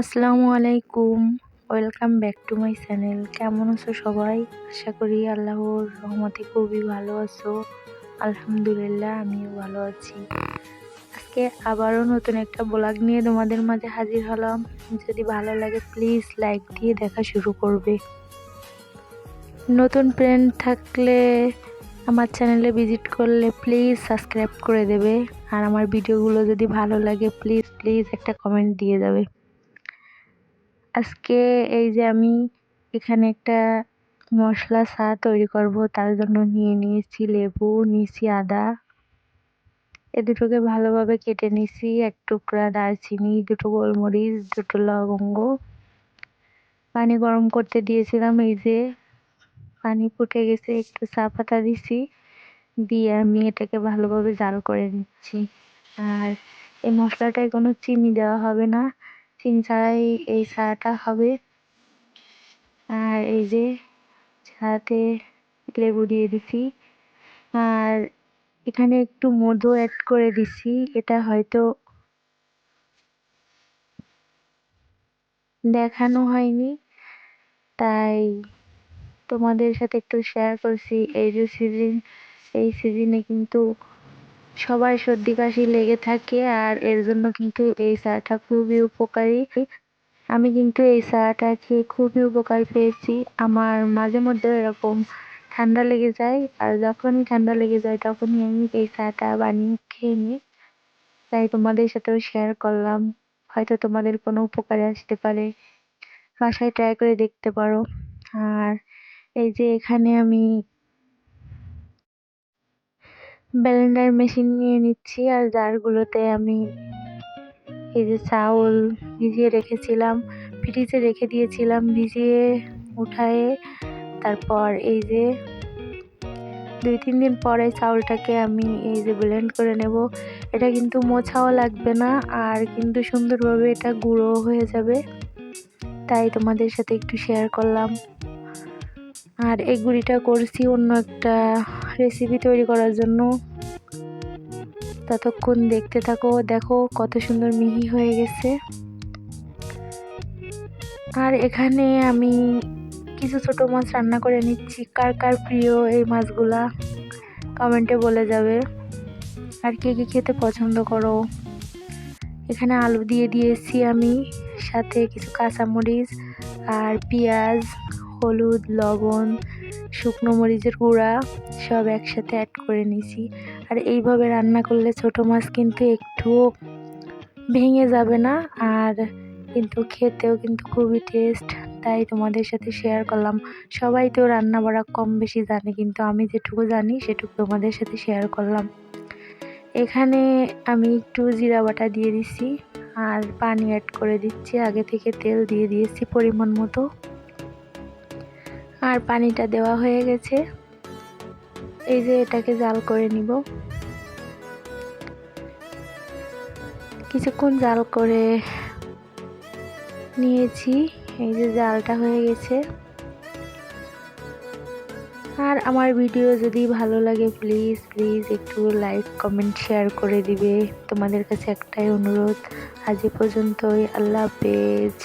আসসালামু আলাইকুম। Welcome back to my channel কেমন আছো সবাই? আশা করি আল্লাহর রহমতে খুবই ভালো আছো। আলহামদুলিল্লাহ, আমিও ভালো আছি। আজকে আবারও নতুন একটা ব্লগ নিয়ে তোমাদের মাঝে হাজির হলাম। যদি ভালো লাগে প্লিজ লাইক দিয়ে দেখা শুরু করবে। নতুন ফ্রেন্ড থাকলে আমার চ্যানেলে ভিজিট করলে প্লিজ সাবস্ক্রাইব করে দেবে। আর আমার ভিডিওগুলো যদি ভালো লাগে প্লিজ প্লিজ একটা কমেন্ট দিয়ে যাবে আজকে এই যে আমি এখানে একটা মশলা চা তৈরি করব, তার জন্য নিয়ে নিয়েছি লেবু, নিয়েছি আদা। এ দুটোকে ভালোভাবে কেটে নিয়েছি, এক টুকরা দারচিনি, দুটো গোলমরিচ, দুটো লবঙ্গ। পানি গরম করতে দিয়েছিলাম, এই যে পানি ফুটে গেছে, একটু চা পাতা দিছি, দিয়ে আমি এটাকে ভালোভাবে জাল করে নিচ্ছি। আর এই মশলাটায় কোনো চিনি দেওয়া হবে না। চিনি ছাড়াই এই চাটা হবে। আর এই যে সাথে লেবু দিয়ে দিছি। আর এখানে একটু মধু অ্যাড করে দিছি। এটা হয়তো দেখানো হয়নি। তাই তোমাদের সাথে একটু শেয়ার করছি। এই যে সিজন এই সিজনে কিন্তু সবাই সর্দি কাশি লেগে থাকে আর এর জন্য কিন্তু এই চাটা খুবই উপকারী। আমি কিন্তু এই চাটা খেয়ে খুবই উপকার পেয়েছি। আমার মাঝে মধ্যে এরকম ঠান্ডা লেগে যায় আর যখনই ঠান্ডা লেগে যায় তখনই আমি এই চাটা বানিয়ে খেয়ে নিই। তাই তোমাদের সাথেও শেয়ার করলাম। হয়তো তোমাদের কোনো উপকারে আসতে পারে। বাসায় ট্রাই করে দেখতে পারো। আর এই যে এখানে আমি ব্লেন্ডার মেশিন নিয়ে নিচ্ছি আর জারগুলোতে আমি এই যে চাউল ভিজিয়ে রেখেছিলাম, ফ্রিজে রেখে দিয়েছিলাম ভিজিয়ে, উঠায়ে, তারপর এই যে দুই তিন দিন পরে চাউলটাকে আমি এই যে ব্লেন্ড করে নেব। এটা কিন্তু মোছাও লাগবে না আর কিন্তু সুন্দরভাবে এটা গুঁড়ো হয়ে যাবে। তাই তোমাদের সাথে একটু শেয়ার করলাম। আর এই গুঁড়িটা করছি অন্য একটা রেসিপি তৈরি করার জন্য। ততক্ষণ দেখতে থাকো, দেখো কত সুন্দর মিহি হয়ে গেছে। আর এখানে আমি কিছু ছোট মাছ রান্না করে নিচ্ছি। কার কার প্রিয় এই মাছগুলা? কমেন্টে বলে যাবে। আর কে কী খেতে পছন্দ করো? এখানে আলু দিয়ে দিয়েছি আমি, সাথে কিছু কাঁচামরিচ আর পেঁয়াজ, হলুদ, লবণ, শুকনো মরিচের গুঁড়া। সব একসাথে অ্যাড করে নিছি। আর এইভাবে রান্না করলে ছোট মাছ কিন্তু একটুও ভেঙে যাবে না, আর কিন্তু খেতেও কিন্তু খুবই টেস্ট তাই তোমাদের সাথে শেয়ার করলাম। সবাই তো রান্না বাড়া কম বেশি জানে, কিন্তু আমি যেটুকু জানি সেটুকু তোমাদের সাথে শেয়ার করলাম। এখানে আমি একটু জিরা বাটা দিয়ে দিছি, আর পানি অ্যাড করে দিচ্ছি। আগে থেকে তেল দিয়ে দিয়েছি পরিমাণ মতো। আর পানিটা দেওয়া হয়ে গেছে। এই যে এটাকে জাল করে নিব। কিছুক্ষণ জাল করে নিয়েছি, এই যে জালটা হয়ে গেছে। আর আমার ভিডিও যদি ভালো লাগে, প্লিজ প্লিজ একটু লাইক, কমেন্ট, শেয়ার করে দিবে। তোমাদের কাছে একটাই অনুরোধ, আজ পর্যন্তই, আল্লাহ হাফেজ।